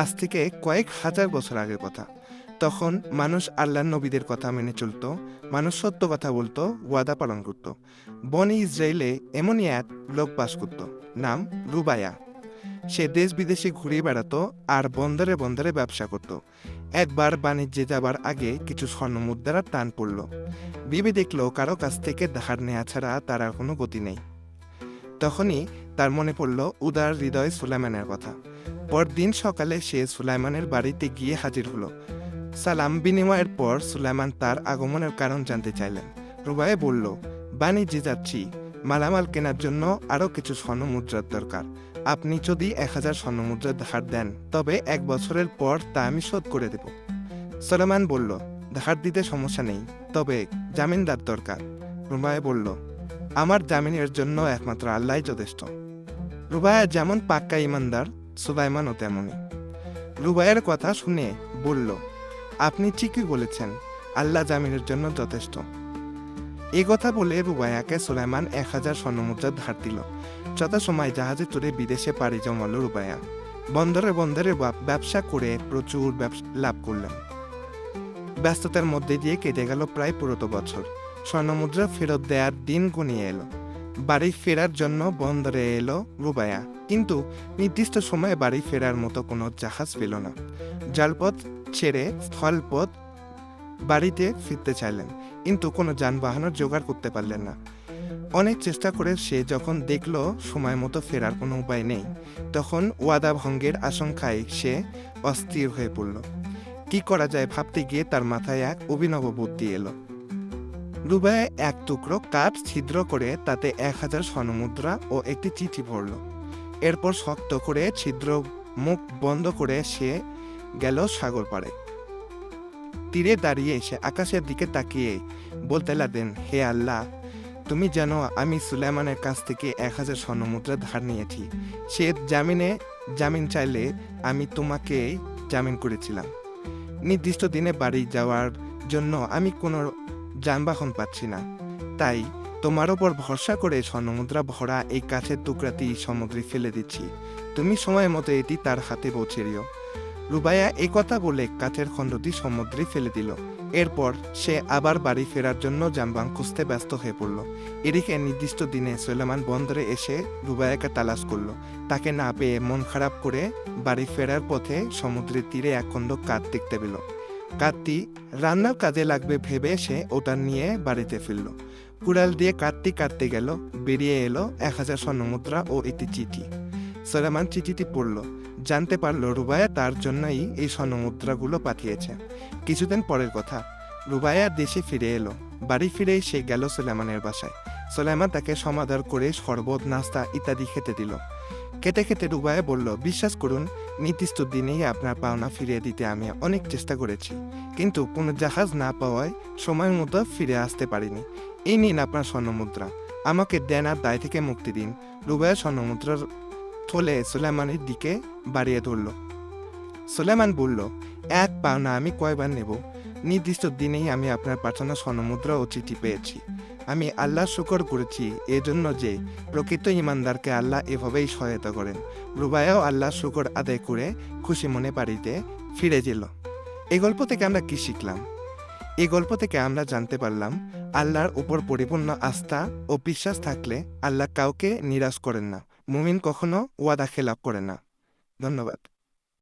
আজ থেকে কয়েক হাজার বছর আগের কথা। তখন মানুষ আল্লাহর নবীদের কথা মেনে চলতো, মানুষ সত্য কথা বলতো, ওয়াদা পালন করত। বনি ইসরায়েলে এমনই এক লোক বাস করত, নাম রুবায়া। সে দেশ বিদেশে ঘুরে বেড়াতো আর বন্দরে বন্দরে ব্যবসা করত। একবার বাণিজ্যে যাবার আগে কিছু স্বর্ণ মুদ্রার টান পড়ল। বিবি দেখল কারও কাছ থেকে ধার নেওয়া ছাড়া তার আর কোনো গতি নেই। তখনই তার মনে পড়ল উদার হৃদয় সুলাইমানের কথা। পরদিন সকালে সে সুলাইমানের বাড়িতে গিয়ে হাজির হলো। সালাম বিনিময়ের পর সুলাইমান তার আগমনের কারণ জানতে চাইলেন। রুবায়ে বলল বাণিজ্যে যাচ্ছি। মালামাল কেনার জন্য আরও কিছু স্বর্ণ মুদ্রার দরকার। আপনি যদি এক হাজার স্বর্ণ মুদ্রা ধার দেন, তবে এক বছরের পর তা আমি শোধ করে দেব। সুলাইমান বলল, ধার দিতে সমস্যা নেই, তবে জামিনদার দরকার। রুবায়ে বলল আমার জামিনের জন্য একমাত্র আল্লাহ যথেষ্ট। রুবায়া যেমন পাক্কা ইমানদার, সুলাইমানও তেমনই রুবায়ের কথা শুনে বলল, আপনি ঠিকই বলেছেন, আল্লাহ জামিনের জন্য যথেষ্ট। এ কথা বলে রুবায়াকে সুলাইমান এক হাজার স্বর্ণমুদ্রা ধার দিল। যথাসময় জাহাজে চড়ে বিদেশে পাড়ি জমাল রুবায়া। বন্দরে বন্দরে ব্যবসা করে প্রচুর লাভ করলেন। ব্যস্ততার মধ্যে দিয়ে কেটে গেল প্রায় পুরোটো বছর। স্বর্ণমুদ্রা ফেরত দেওয়ার দিন ঘনিয়ে এলো। বাড়ি ফেরার জন্য বন্দরে এলো রুবায়া। কিন্তু নির্দিষ্ট সময়ে বাড়ি ফেরার মতো কোনো জাহাজ পেল না। জলপথ ছেড়ে স্থলপথ বাড়িতে ফিরতে চাইলেন, কিন্তু কোনো যানবাহনের জোগাড় করতে পারলেন না। অনেক চেষ্টা করে সে যখন দেখল সময় মতো ফেরার কোনো উপায় নেই, তখন ওয়াদা ভঙ্গের আশঙ্কায় সে অস্থির হয়ে পড়ল। কি করা যায় ভাবতে গিয়ে তার মাথায় এক অভিনব বুদ্ধি এলো। রুবায় এক টুকরো কাঠ ছিদ্র করে তাতে এক হাজার স্বর্ণমুদ্রা ও একটি চিঠি ভরল। এরপর শক্ত করে ছিদ্র মুখ বন্ধ করে সে গেল সাগর পাড়ে। তীরে দাঁড়িয়ে সে আকাশের দিকে তাকিয়ে বলতে লাগলেন, হে আল্লাহ, তুমি জানো আমি সুলাইমানের কাছ থেকে এক হাজার স্বর্ণমুদ্রা ধার নিয়েছি। সে জামিনে জামিন চাইলে আমি তোমাকে জামিন করেছিলাম। নির্দিষ্ট দিনে বাড়ি যাওয়ার জন্য আমি কোনো যানবাহন পাচ্ছি না। তাই তোমার ওপর ভরসা করে স্বর্ণমুদ্রা ভরা এই কাছের টুকরাটি সমুদ্রে ফেলে দিচ্ছি। তুমি সময় মতো এটি তার হাতে পৌঁছে দিও। রুবাইয়া এই কথা বলে কাঠের খণ্ডটি সমুদ্রে ফেলে দিল। এরপর সে আবার বাড়ি ফেরার জন্য যানবাহন খুঁজতে ব্যস্ত হয়ে পড়ল। এদিকে নির্দিষ্ট দিনে সুলেমান বন্দরে এসে রুবাইয়াকে তালাশ করল। তাকে না পেয়ে মন খারাপ করে বাড়ি ফেরার পথে সমুদ্রের তীরে এক খণ্ড কাঠ দেখতে পেল। কাঠটি রান্নার কাজে লাগবে ভেবে সে ওটা নিয়ে বাড়িতে ফিরল। কুড়াল দিয়ে কাঠটি কাটতে গেল, বেরিয়ে এলো এক হাজার স্বর্ণমুদ্রা ও একটি চিঠি। সোলেমান চিঠিটি পড়ল। জানতে পারল রুবায়া তার জন্যই এই স্বর্ণমুদ্রাগুলো পাঠিয়েছে। কিছুদিন পরের কথা, রুবায়া দেশে ফিরে এলো। বাড়ি ফিরেই সে গেল সুলেমানের বাসায়। সুলেমান তাকে সমাদর করে শরবত, নাস্তা ইত্যাদি খেতে দিল। খেতে খেতে রুবায়া বলল, বিশ্বাস করুন, নির্দিষ্ট দিনেই আপনার পাওনা ফিরিয়ে দিতে আমি অনেক চেষ্টা করেছি। কিন্তু কোনো জাহাজ না পাওয়ায় সময় মতো ফিরে আসতে পারিনি। এই নিন আপনার স্বর্ণমুদ্রা। আমাকে দেনার দায় থেকে মুক্তি দিন। রুবায়া স্বর্ণমুদ্রার থলে সুলেমানের দিকে বাড়িয়ে ধরল। সুলেমান বলল, এক পাওনা আমি কয়বার নেব? নির্দিষ্ট দিনেই আমি আপনার পাঠানো স্বর্ণমুদ্রা ও চিঠি পেয়েছি। আমি আল্লাহ শুকর করেছি, এজন্য যে প্রকৃত ইমানদারকে আল্লাহ এভাবেই সহায়তা করেন। রুবায়াও আল্লাহ শুকর আদায় করে খুশি মনে বাড়িতে ফিরে গেল। এই গল্প থেকে আমরা কি শিখলাম? এই গল্প থেকে আমরা জানতে পারলাম, আল্লাহর উপর পরিপূর্ণ আস্থা ও বিশ্বাস থাকলে আল্লাহ কাউকে নিরাশ করেন না। মুমিন কখনো ওয়াদা খেলাপ করে না। ধন্যবাদ।